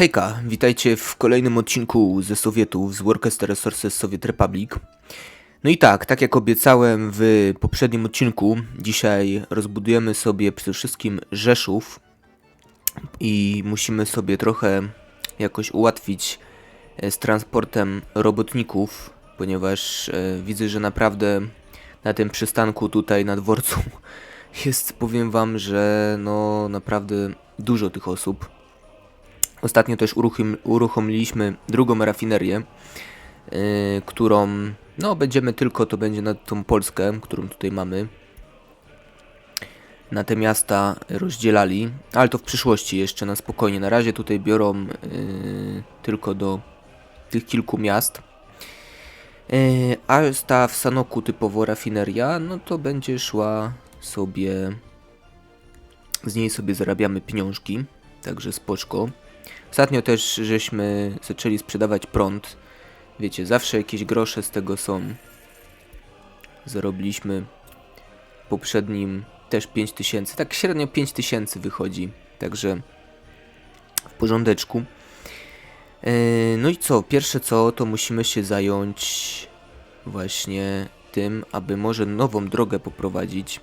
Hejka, witajcie w kolejnym odcinku ze Sowietów, z Worcester Resources Soviet Republic. No i tak, tak jak obiecałem w poprzednim odcinku, dzisiaj rozbudujemy sobie przede wszystkim Rzeszów i musimy sobie trochę jakoś ułatwić e, z transportem robotników, ponieważ e, widzę, że naprawdę na tym przystanku tutaj na dworcu jest, powiem wam, że no naprawdę dużo tych osób. Ostatnio też uruchom, uruchomiliśmy drugą rafinerię, yy, którą no będziemy tylko, to będzie na tą Polskę, którą tutaj mamy. Na te miasta rozdzielali, ale to w przyszłości jeszcze na spokojnie. Na razie tutaj biorą yy, tylko do tych kilku miast. Yy, a ta w Sanoku typowo rafineria, no to będzie szła sobie, z niej sobie zarabiamy pieniążki, także spoczko. Ostatnio też żeśmy zaczęli sprzedawać prąd. Wiecie, zawsze jakieś grosze z tego są. Zarobiliśmy poprzednim też 5000. Tak średnio 5000 wychodzi. Także w porządeczku. Yy, no i co? Pierwsze co, to musimy się zająć właśnie tym, aby może nową drogę poprowadzić.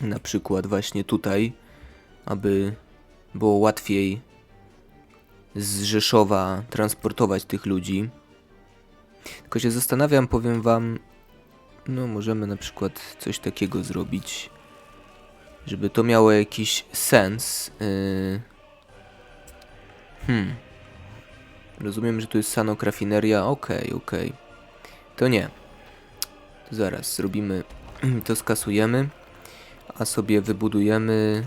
Na przykład właśnie tutaj, aby było łatwiej z Rzeszowa transportować tych ludzi. Tylko się zastanawiam, powiem wam, no możemy na przykład coś takiego zrobić, żeby to miało jakiś sens. Yy... Hmm. Rozumiem, że tu jest Sanok Rafineria. Okej, okay, okej. Okay. To nie. Zaraz zrobimy, to skasujemy, a sobie wybudujemy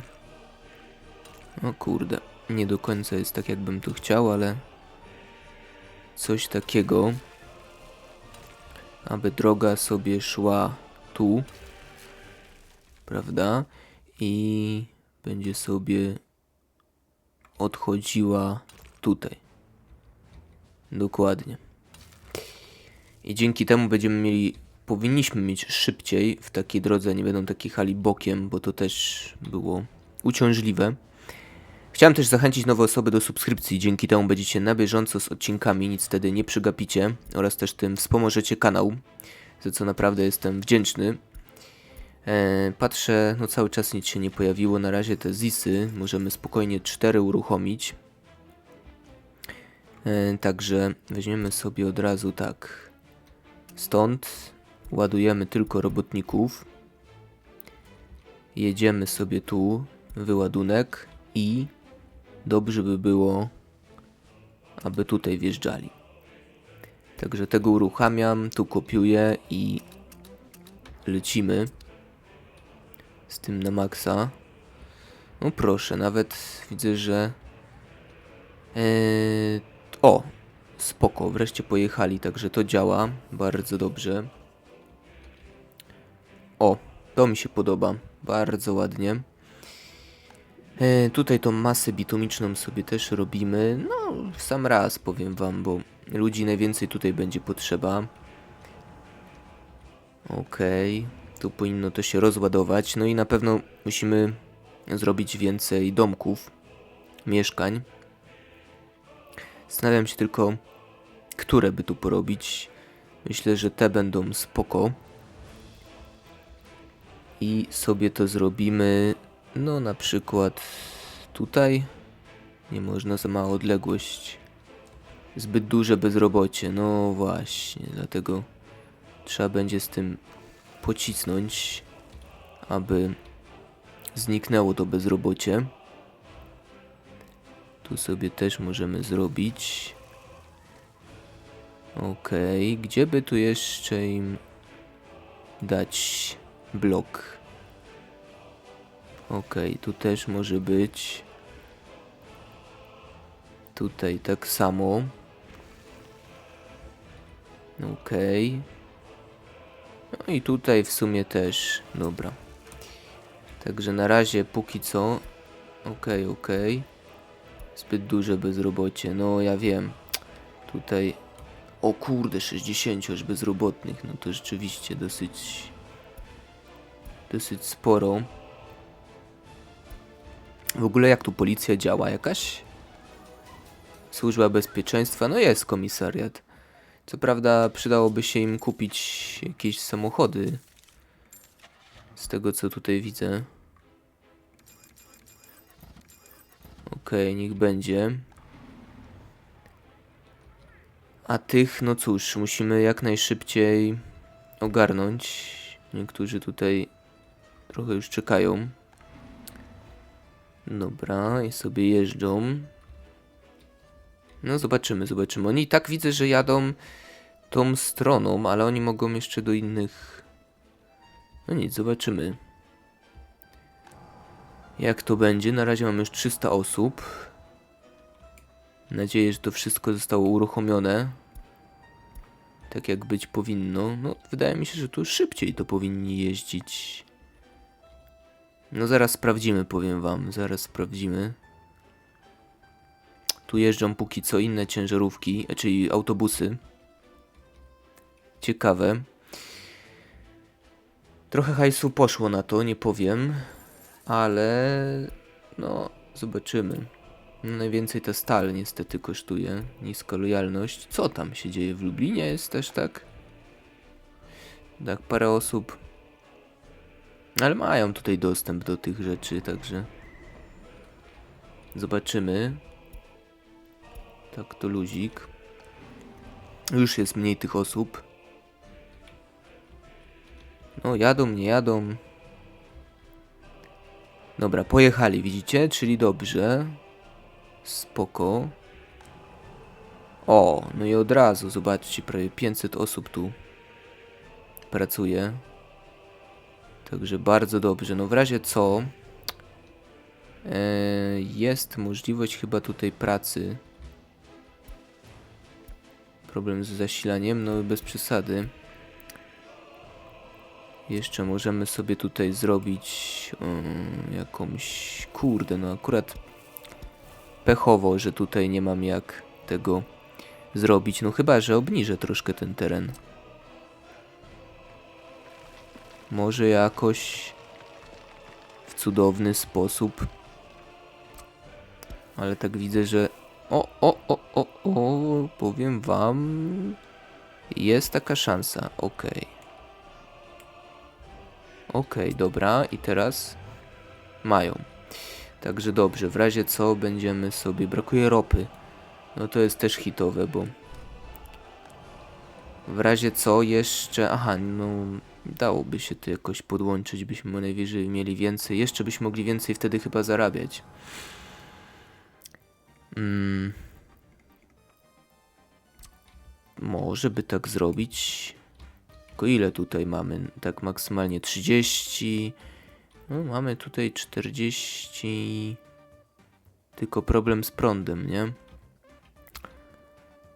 o kurde, nie do końca jest tak jakbym tu chciał, ale coś takiego, aby droga sobie szła tu, prawda? I będzie sobie odchodziła tutaj. Dokładnie. I dzięki temu będziemy mieli, powinniśmy mieć szybciej w takiej drodze, nie będą takie hali bokiem, bo to też było uciążliwe. Chciałem też zachęcić nowe osoby do subskrypcji, dzięki temu będziecie na bieżąco z odcinkami, nic wtedy nie przegapicie oraz też tym wspomożecie kanał, za co naprawdę jestem wdzięczny. E, patrzę, no cały czas nic się nie pojawiło, na razie te zisy możemy spokojnie 4 uruchomić. E, także weźmiemy sobie od razu tak, stąd ładujemy tylko robotników. Jedziemy sobie tu, wyładunek i dobrze by było, aby tutaj wjeżdżali. Także tego uruchamiam, tu kopiuję i lecimy z tym na maksa. No proszę, nawet widzę, że... Eee, o, spoko, wreszcie pojechali, także to działa bardzo dobrze. O, to mi się podoba, bardzo ładnie. E, tutaj tą masę bitumiczną sobie też robimy. No, w sam raz powiem wam, bo ludzi najwięcej tutaj będzie potrzeba. Okej, okay. tu powinno to się rozładować. No i na pewno musimy zrobić więcej domków, mieszkań. Zastanawiam się tylko, które by tu porobić. Myślę, że te będą spoko. I sobie to zrobimy no na przykład tutaj nie można za mała odległość. Zbyt duże bezrobocie. No właśnie, dlatego trzeba będzie z tym pocisnąć, aby zniknęło to bezrobocie. Tu sobie też możemy zrobić. Okej, okay. gdzie by tu jeszcze im dać blok? Ok, tu też może być. Tutaj tak samo. Ok. No i tutaj w sumie też. Dobra. Także na razie póki co. Ok, ok. Zbyt duże bezrobocie. No ja wiem. Tutaj. O kurde, 60 już bezrobotnych. No to rzeczywiście dosyć. Dosyć sporo. W ogóle jak tu policja działa jakaś? Służba bezpieczeństwa, no jest komisariat. Co prawda przydałoby się im kupić jakieś samochody. Z tego co tutaj widzę. Okej, niech będzie. A tych, no cóż, musimy jak najszybciej ogarnąć. Niektórzy tutaj trochę już czekają. Dobra, i sobie jeżdżą. No zobaczymy, zobaczymy. Oni i tak widzę, że jadą tą stroną, ale oni mogą jeszcze do innych. No nic, zobaczymy. Jak to będzie? Na razie mamy już 300 osób. Nadzieję, że to wszystko zostało uruchomione. Tak jak być powinno. No, wydaje mi się, że tu szybciej to powinni jeździć. No zaraz sprawdzimy, powiem wam. Zaraz sprawdzimy. Tu jeżdżą póki co inne ciężarówki, e, czyli autobusy. Ciekawe. Trochę hajsu poszło na to, nie powiem, ale no zobaczymy. No, najwięcej ta stal niestety kosztuje, niska lojalność. Co tam się dzieje w Lublinie jest też tak? Tak, parę osób. Ale mają tutaj dostęp do tych rzeczy, także zobaczymy. Tak, to luzik. Już jest mniej tych osób. No, jadą, nie jadą. Dobra, pojechali, widzicie? Czyli dobrze. Spoko. O, no i od razu, zobaczcie, prawie 500 osób tu pracuje. Także bardzo dobrze. No w razie co, e, jest możliwość chyba tutaj pracy. Problem z zasilaniem, no bez przesady. Jeszcze możemy sobie tutaj zrobić um, jakąś... Kurde, no akurat pechowo, że tutaj nie mam jak tego zrobić. No chyba, że obniżę troszkę ten teren. Może jakoś w cudowny sposób. Ale tak widzę, że o, o, o, o, o, powiem wam, jest taka szansa, okej. Okej, dobra, i teraz mają. Także dobrze, w razie co będziemy sobie, brakuje ropy. No to jest też hitowe, bo w razie co jeszcze, aha, no dałoby się to jakoś podłączyć, byśmy najwyżej mieli więcej, jeszcze byśmy mogli więcej wtedy chyba zarabiać. Mm. Może by tak zrobić. Tylko ile tutaj mamy? Tak maksymalnie 30. No, mamy tutaj 40. Tylko problem z prądem, nie?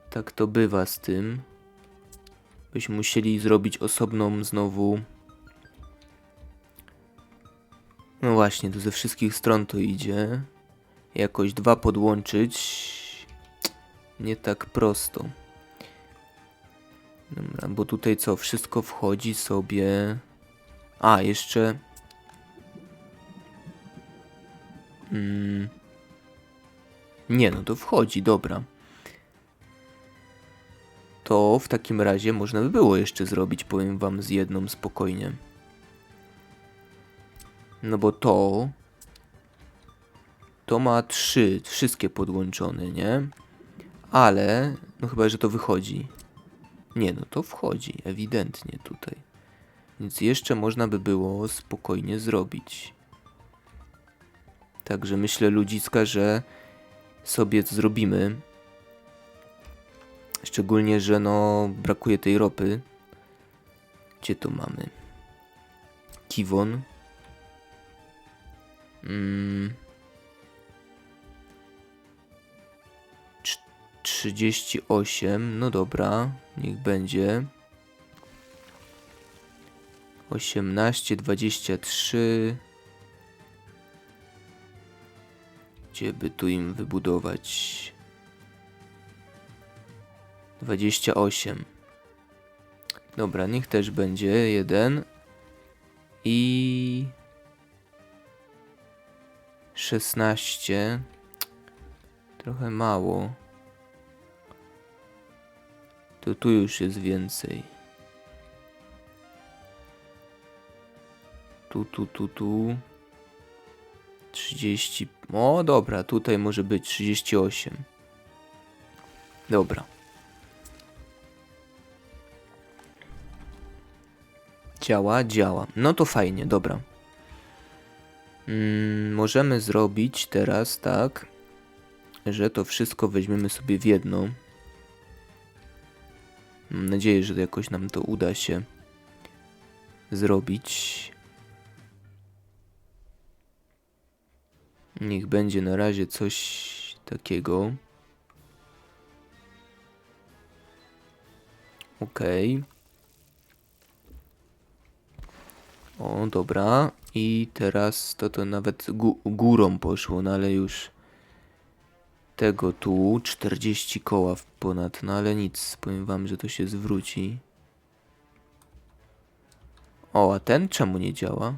Tak to bywa z tym. Byśmy musieli zrobić osobną znowu. No właśnie, to ze wszystkich stron to idzie jakoś dwa podłączyć nie tak prosto. Dobra, bo tutaj co, wszystko wchodzi sobie... A, jeszcze... Mm. Nie, no to wchodzi, dobra. To w takim razie można by było jeszcze zrobić, powiem wam, z jedną spokojnie. No bo to to ma trzy, wszystkie podłączone, nie? Ale, no chyba, że to wychodzi. Nie, no to wchodzi, ewidentnie tutaj. Więc jeszcze można by było spokojnie zrobić. Także myślę, ludziska, że sobie zrobimy. Szczególnie, że no brakuje tej ropy. Gdzie to mamy? Kiwon. Mm. 38, no dobra, niech będzie. 18, 23. Gdzie by tu im wybudować? 28. Dobra, niech też będzie jeden. I 16. Trochę mało. To tu już jest więcej. Tu, tu, tu, tu. 30. O, dobra, tutaj może być 38. Dobra. Działa, działa. No to fajnie, dobra. Mm, możemy zrobić teraz tak, że to wszystko weźmiemy sobie w jedno. Mam nadzieję, że jakoś nam to uda się zrobić. Niech będzie na razie coś takiego. Okej. O, dobra. I teraz to to nawet gó górą poszło, no ale już tego tu 40 koła w ponad, no ale nic, powiem wam, że to się zwróci. O, a ten czemu nie działa?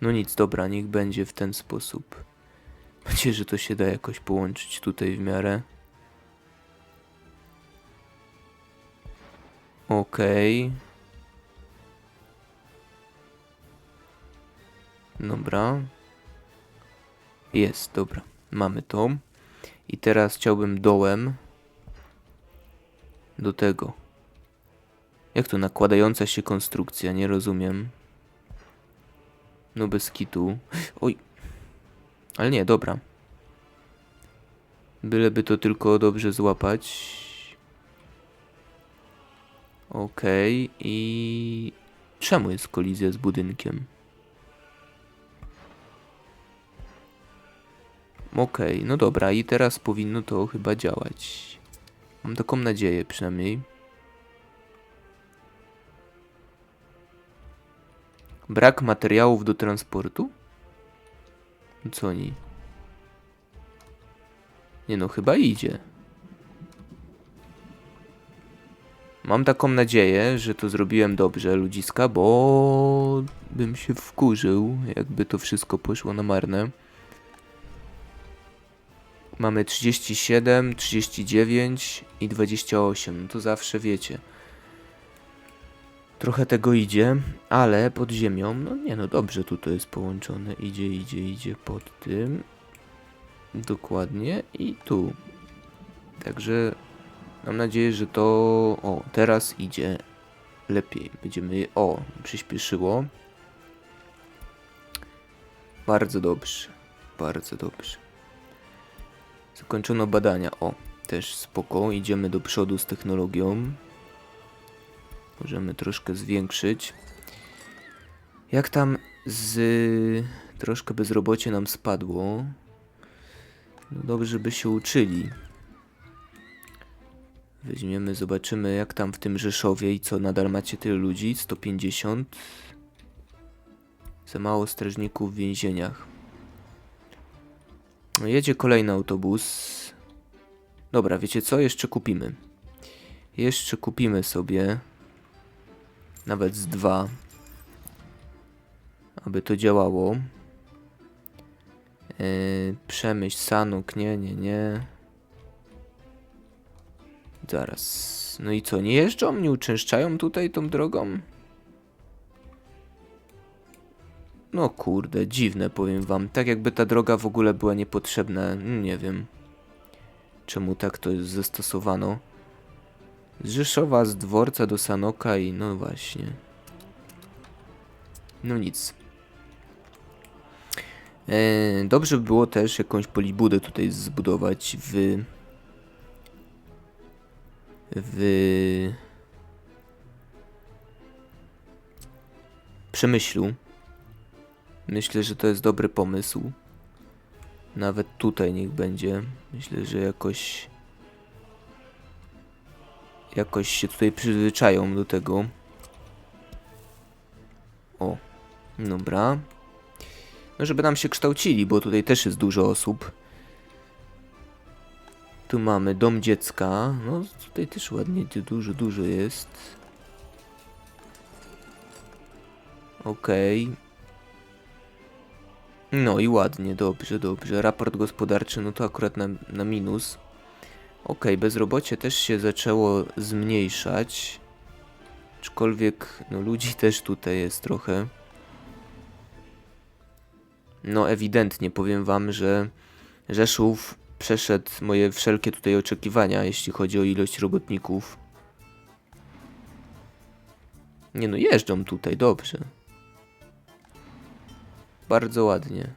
No nic, dobra, niech będzie w ten sposób. Nadzieję, że to się da jakoś połączyć tutaj w miarę. Okej. Dobra. Jest, dobra. Mamy to. I teraz chciałbym dołem do tego. Jak to nakładająca się konstrukcja? Nie rozumiem. No bez kitu. Oj. Ale nie, dobra. Byleby to tylko dobrze złapać. Okej. I... Czemu jest kolizja z budynkiem? Okej, no dobra. I teraz powinno to chyba działać. Mam taką nadzieję przynajmniej. Brak materiałów do transportu? Co oni? Nie no, chyba idzie. Mam taką nadzieję, że to zrobiłem dobrze, ludziska, bo bym się wkurzył, jakby to wszystko poszło na marne. Mamy 37, 39 i 28. No to zawsze wiecie. Trochę tego idzie, ale pod ziemią, no nie no dobrze tu to jest połączone. Idzie, idzie, idzie pod tym. Dokładnie i tu. Także mam nadzieję, że to... O, teraz idzie lepiej. Będziemy... O, przyspieszyło. Bardzo dobrze. Bardzo dobrze. Zakończono badania. O, też spoko. Idziemy do przodu z technologią. Możemy troszkę zwiększyć. Jak tam z... Troszkę bezrobocie nam spadło. No dobrze by się uczyli. Weźmiemy, zobaczymy jak tam w tym Rzeszowie i co, nadal macie tyle ludzi? 150. Za mało strażników w więzieniach. No jedzie kolejny autobus. Dobra, wiecie co? Jeszcze kupimy. Jeszcze kupimy sobie nawet z dwa, aby to działało. Yy, przemyśl, Sanuk, nie, nie, nie. Zaraz. No i co, nie jeżdżą? Nie uczęszczają tutaj tą drogą? No kurde, dziwne powiem wam. Tak jakby ta droga w ogóle była niepotrzebna. Nie wiem. Czemu tak to jest zastosowano. Z Rzeszowa, z dworca do Sanoka i no właśnie. No nic. E, dobrze by było też jakąś polibudę tutaj zbudować w... W... Przemyślu. Myślę, że to jest dobry pomysł. Nawet tutaj niech będzie. Myślę, że jakoś jakoś się tutaj przyzwyczają do tego. O, dobra. No, żeby nam się kształcili, bo tutaj też jest dużo osób. Tu mamy dom dziecka. No, tutaj też ładnie dużo, dużo jest. Okej. No i ładnie, dobrze, dobrze. Raport gospodarczy, no to akurat na, na minus. Okej, bezrobocie też się zaczęło zmniejszać. Aczkolwiek, no ludzi też tutaj jest trochę. No ewidentnie powiem wam, że Rzeszów przeszedł moje wszelkie tutaj oczekiwania, jeśli chodzi o ilość robotników. Nie no, jeżdżą tutaj, dobrze. Bardzo ładnie.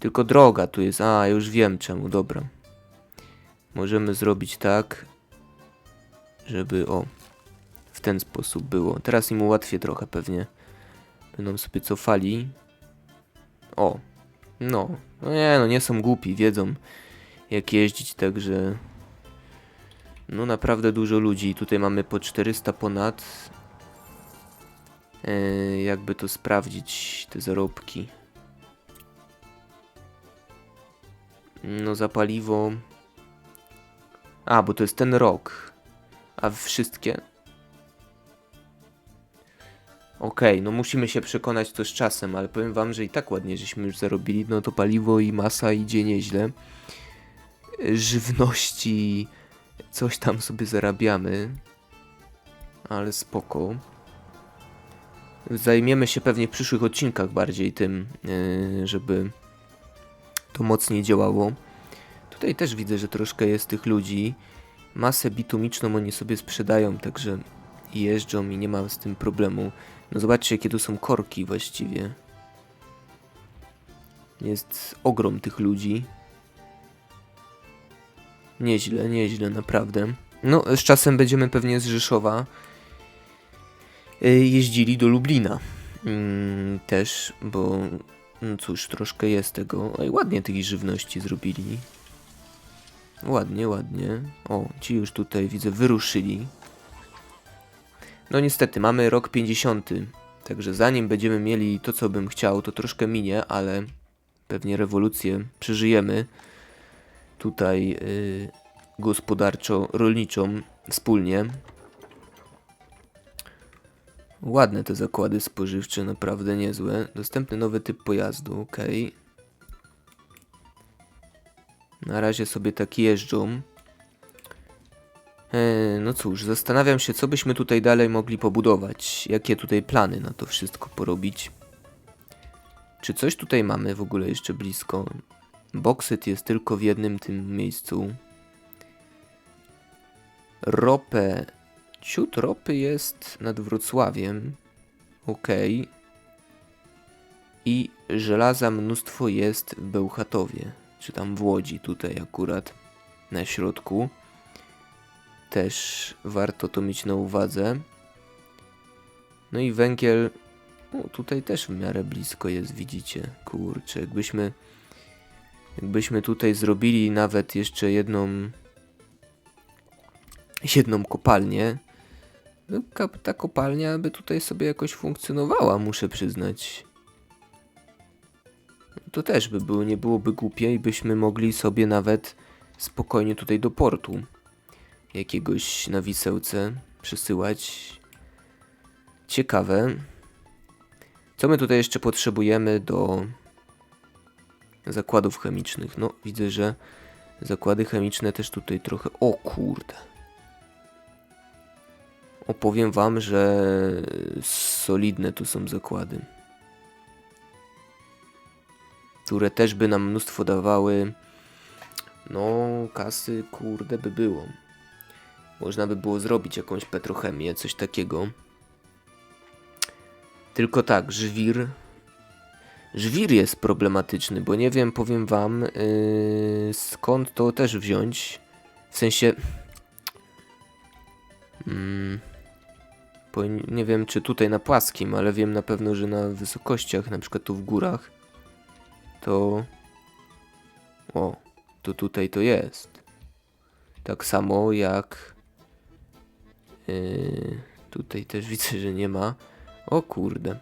Tylko droga tu jest. A, już wiem czemu, dobra. Możemy zrobić tak, żeby o, w ten sposób było. Teraz im ułatwię trochę pewnie. Będą sobie cofali. O, no. No nie, no nie są głupi, wiedzą jak jeździć, także... No naprawdę dużo ludzi. Tutaj mamy po 400 ponad. E, jakby to sprawdzić, te zarobki. No za paliwo... A, bo to jest ten rok. A wszystkie? Okej, no musimy się przekonać to z czasem, ale powiem wam, że i tak ładnie żeśmy już zarobili. No to paliwo i masa idzie nieźle. Żywności, coś tam sobie zarabiamy. Ale spoko. Zajmiemy się pewnie w przyszłych odcinkach bardziej tym, yy, żeby to mocniej działało. Tutaj też widzę, że troszkę jest tych ludzi. Masę bitumiczną oni sobie sprzedają, także jeżdżą i nie ma z tym problemu. No zobaczcie, tu są korki właściwie. Jest ogrom tych ludzi. Nieźle, nieźle, naprawdę. No, z czasem będziemy pewnie z Rzeszowa y, jeździli do Lublina. Mm, też, bo no cóż, troszkę jest tego. Oj, ładnie tej żywności zrobili. Ładnie, ładnie. O, ci już tutaj widzę wyruszyli. No niestety, mamy rok 50. Także zanim będziemy mieli to, co bym chciał, to troszkę minie, ale pewnie rewolucję przeżyjemy tutaj yy, gospodarczo-rolniczą wspólnie. Ładne te zakłady spożywcze, naprawdę niezłe. Dostępny nowy typ pojazdu, ok. Na razie sobie tak jeżdżą. E, no cóż, zastanawiam się, co byśmy tutaj dalej mogli pobudować. Jakie tutaj plany na to wszystko porobić. Czy coś tutaj mamy w ogóle jeszcze blisko? Boksyt jest tylko w jednym tym miejscu. Ropę. Ciut ropy jest nad Wrocławiem. Ok. I żelaza mnóstwo jest w Bełchatowie. Czy tam w Łodzi tutaj akurat. Na środku. Też warto to mieć na uwadze. No i węgiel. O, tutaj też w miarę blisko jest, widzicie. Kurczę, jakbyśmy. Jakbyśmy tutaj zrobili nawet jeszcze jedną. Jedną kopalnię. No, ta kopalnia by tutaj sobie jakoś funkcjonowała, muszę przyznać. To też by było, nie byłoby głupie i byśmy mogli sobie nawet spokojnie tutaj do portu jakiegoś na wisełce przesyłać. Ciekawe. Co my tutaj jeszcze potrzebujemy do zakładów chemicznych? No, widzę, że zakłady chemiczne też tutaj trochę... O kurde. Opowiem wam, że solidne tu są zakłady. Które też by nam mnóstwo dawały. No, kasy, kurde, by było. Można by było zrobić jakąś petrochemię, coś takiego. Tylko tak, żwir. Żwir jest problematyczny, bo nie wiem, powiem wam, yy, skąd to też wziąć. W sensie. Mm, nie wiem, czy tutaj na płaskim, ale wiem na pewno, że na wysokościach, na przykład tu w górach, to. O, to tutaj to jest. Tak samo jak Yy, tutaj też widzę, że nie ma. O kurde.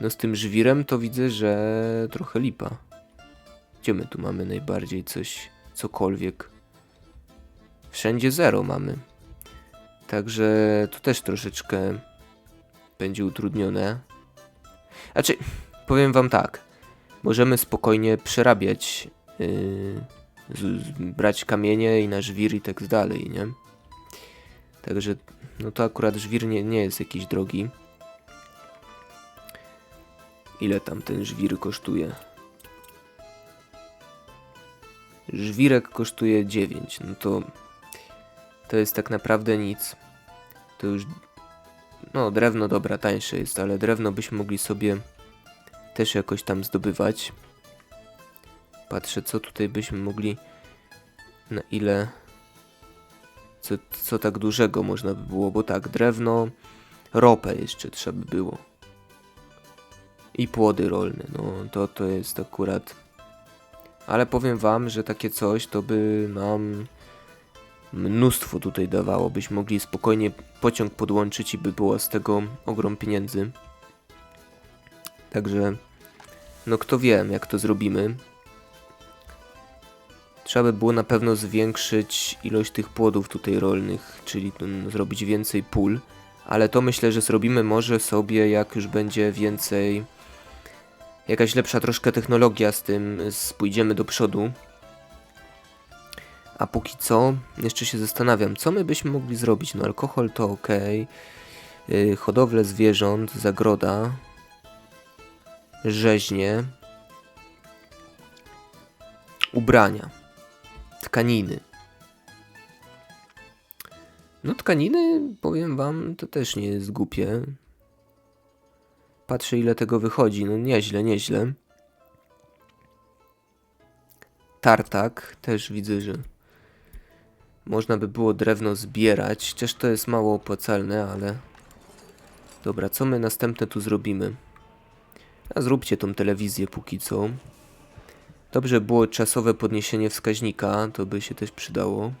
No z tym żwirem to widzę, że trochę lipa. Gdzie my tu mamy najbardziej coś, cokolwiek? Wszędzie zero mamy. Także to też troszeczkę będzie utrudnione. Znaczy, powiem wam tak. możemy spokojnie przerabiać, yy, z, z, brać kamienie i na żwir i tak dalej, nie? Także, no to akurat żwir nie, nie jest jakiś drogi. Ile tam ten żwir kosztuje? Żwirek kosztuje 9, no to to jest tak naprawdę nic. To już, no drewno dobra, tańsze jest, ale drewno byśmy mogli sobie też jakoś tam zdobywać. Patrzę, co tutaj byśmy mogli, na ile, co, co tak dużego można by było, bo tak, drewno, ropę jeszcze trzeba by było. I płody rolne, no to to jest akurat... Ale powiem wam, że takie coś to by nam mnóstwo tutaj dawało. Byśmy mogli spokojnie pociąg podłączyć i by było z tego ogrom pieniędzy. Także, no kto wie, jak to zrobimy. Trzeba by było na pewno zwiększyć ilość tych płodów tutaj rolnych, czyli mm, zrobić więcej pól. Ale to myślę, że zrobimy może sobie, jak już będzie więcej jakaś lepsza troszkę technologia z tym, z, pójdziemy do przodu. A póki co, jeszcze się zastanawiam, co my byśmy mogli zrobić. No alkohol to ok, yy, hodowlę zwierząt, zagroda, rzeźnie, ubrania, tkaniny. No tkaniny, powiem wam, to też nie jest głupie. Patrzę ile tego wychodzi, no nieźle, nieźle. Tartak, też widzę, że można by było drewno zbierać, chociaż to jest mało opłacalne, ale... Dobra, co my następne tu zrobimy? A zróbcie tą telewizję póki co. Dobrze było czasowe podniesienie wskaźnika, to by się też przydało.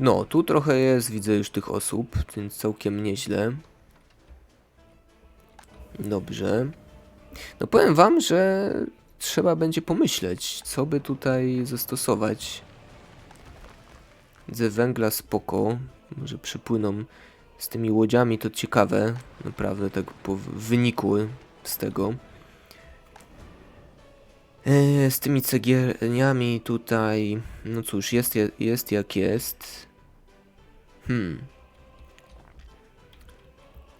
No, tu trochę jest, widzę już tych osób, więc całkiem nieźle. Dobrze. No powiem wam, że trzeba będzie pomyśleć, co by tutaj zastosować. Ze węgla spoko. Może przypłyną z tymi łodziami, to ciekawe. Naprawdę tak wynikły z tego. E, z tymi cegielniami tutaj, no cóż, jest, jest jak jest. Hmm.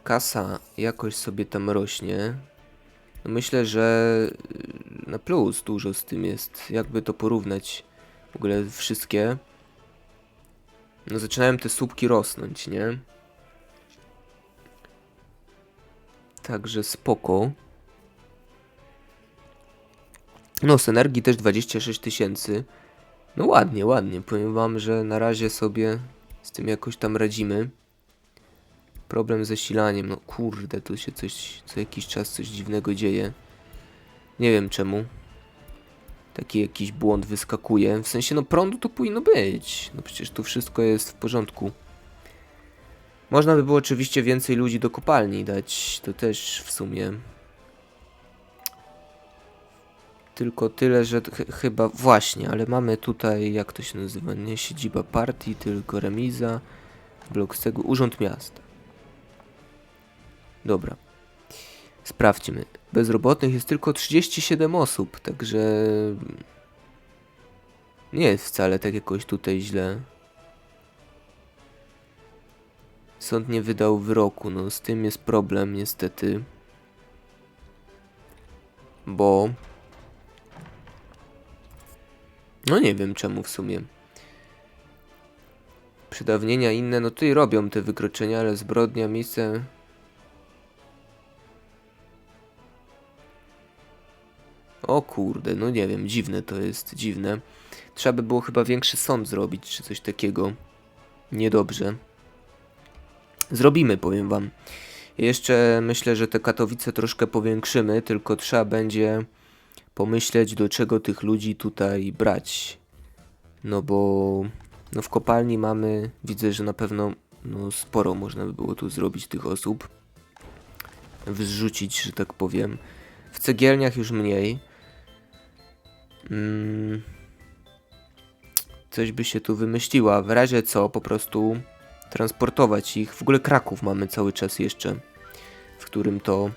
Kasa jakoś sobie tam rośnie. No myślę, że y, na plus dużo z tym jest. Jakby to porównać w ogóle wszystkie. No zaczynają te słupki rosnąć, nie? Także spoko. No, z energii też 26 tysięcy. No ładnie, ładnie. Powiem wam, że na razie sobie z tym jakoś tam radzimy. Problem ze silaniem. No kurde, tu się coś, co jakiś czas coś dziwnego dzieje. Nie wiem czemu. Taki jakiś błąd wyskakuje. W sensie, no prądu to powinno być. No przecież tu wszystko jest w porządku. Można by było oczywiście więcej ludzi do kopalni dać. To też w sumie tylko tyle, że ch chyba właśnie, ale mamy tutaj, jak to się nazywa, nie siedziba partii, tylko remiza, blok z tego, urząd miasta. Dobra. Sprawdźmy. Bezrobotnych jest tylko 37 osób, także nie jest wcale tak jakoś tutaj źle. Sąd nie wydał wyroku, no z tym jest problem niestety. Bo no nie wiem czemu w sumie. Przedawnienia inne, no tutaj robią te wykroczenia, ale zbrodnia, miejsce... O kurde, no nie wiem, dziwne to jest, dziwne. Trzeba by było chyba większy sąd zrobić, czy coś takiego. Niedobrze. Zrobimy, powiem wam. Jeszcze myślę, że te Katowice troszkę powiększymy, tylko trzeba będzie pomyśleć, do czego tych ludzi tutaj brać. No bo no w kopalni mamy, widzę, że na pewno no sporo można by było tu zrobić tych osób. Wrzucić, że tak powiem. W cegielniach już mniej. Mm. Coś by się tu wymyśliła. W razie co, po prostu transportować ich. W ogóle Kraków mamy cały czas jeszcze, w którym to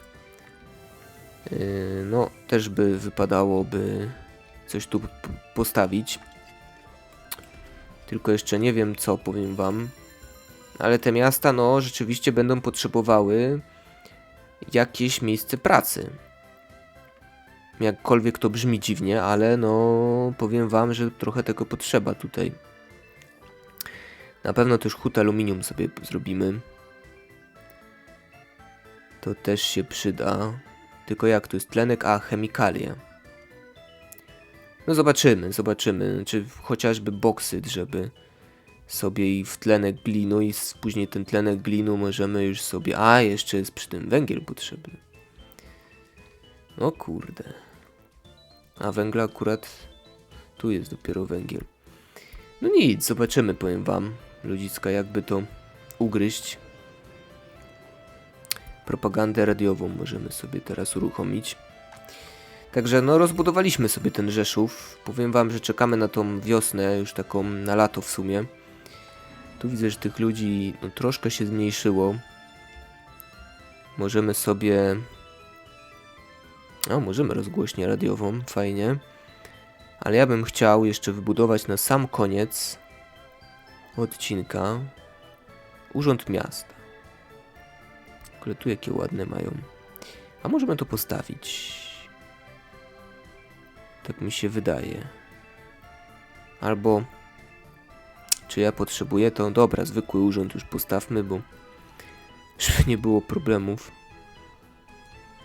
no, też by wypadałoby coś tu postawić. Tylko jeszcze nie wiem co, powiem wam. Ale te miasta, no, rzeczywiście będą potrzebowały jakieś miejsce pracy. Jakkolwiek to brzmi dziwnie, ale no, powiem wam, że trochę tego potrzeba tutaj. Na pewno też hut aluminium sobie zrobimy. To też się przyda. Tylko jak to jest tlenek, a chemikalia. No zobaczymy, zobaczymy. Czy chociażby boksyt, żeby sobie i w tlenek glinu i później ten tlenek glinu możemy już sobie... A, jeszcze jest przy tym węgiel potrzebny. O kurde. A węgla akurat... Tu jest dopiero węgiel. No nic, zobaczymy, powiem wam. Ludzicka, jakby to ugryźć. Propagandę radiową możemy sobie teraz uruchomić. Także no rozbudowaliśmy sobie ten Rzeszów. Powiem wam, że czekamy na tą wiosnę, już taką na lato w sumie. Tu widzę, że tych ludzi no, troszkę się zmniejszyło. Możemy sobie... O, możemy rozgłośnię radiową, fajnie. Ale ja bym chciał jeszcze wybudować na sam koniec odcinka Urząd Miasta. Ogóle tu jakie ładne mają. A możemy to postawić. Tak mi się wydaje. Albo czy ja potrzebuję to? Dobra, zwykły urząd już postawmy, bo żeby nie było problemów.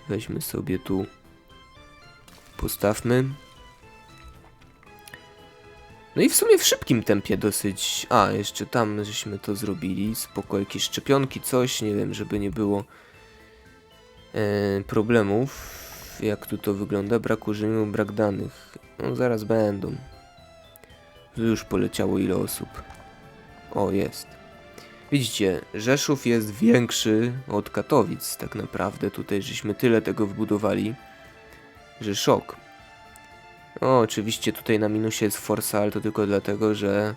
Weźmy sobie tu. Postawmy. No i w sumie w szybkim tempie dosyć. A, jeszcze tam żeśmy to zrobili. Spoko, jakieś szczepionki, coś, nie wiem, żeby nie było e, problemów. Jak tu to wygląda? Brak użyciu, brak danych. No zaraz będą. Już poleciało ile osób. O, jest. Widzicie, Rzeszów jest większy od Katowic tak naprawdę. Tutaj żeśmy tyle tego wbudowali, że szok. O, oczywiście tutaj na minusie jest Forsa, ale to tylko dlatego, że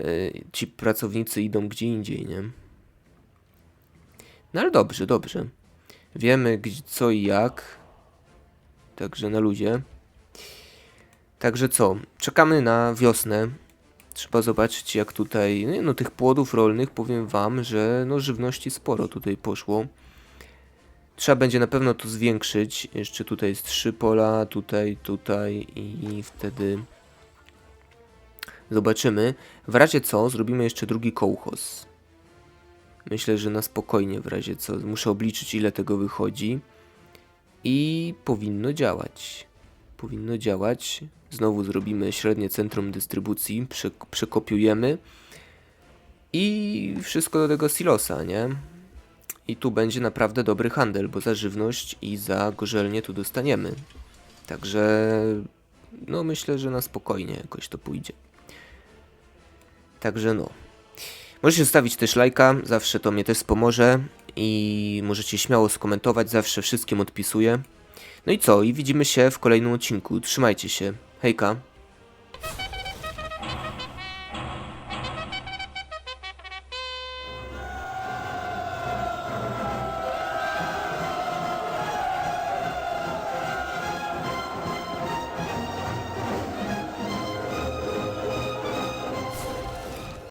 y, ci pracownicy idą gdzie indziej, nie? No ale dobrze, dobrze. Wiemy gdzie, co i jak. Także na luzie. Także co? Czekamy na wiosnę. Trzeba zobaczyć jak tutaj, no, no tych płodów rolnych powiem wam, że no żywności sporo tutaj poszło. Trzeba będzie na pewno to zwiększyć. Jeszcze tutaj jest trzy pola, tutaj, tutaj i wtedy zobaczymy. W razie co zrobimy jeszcze drugi kołchoz. Myślę, że na spokojnie w razie co. Muszę obliczyć ile tego wychodzi. I powinno działać. Powinno działać. Znowu zrobimy średnie centrum dystrybucji, prze przekopiujemy i wszystko do tego silosa, nie? I tu będzie naprawdę dobry handel, bo za żywność i za gorzelnię tu dostaniemy. Także no myślę, że na spokojnie jakoś to pójdzie. Także no. Możecie zostawić też lajka, zawsze to mnie też pomoże i możecie śmiało skomentować, zawsze wszystkim odpisuję. No i co? I widzimy się w kolejnym odcinku. Trzymajcie się. Hejka.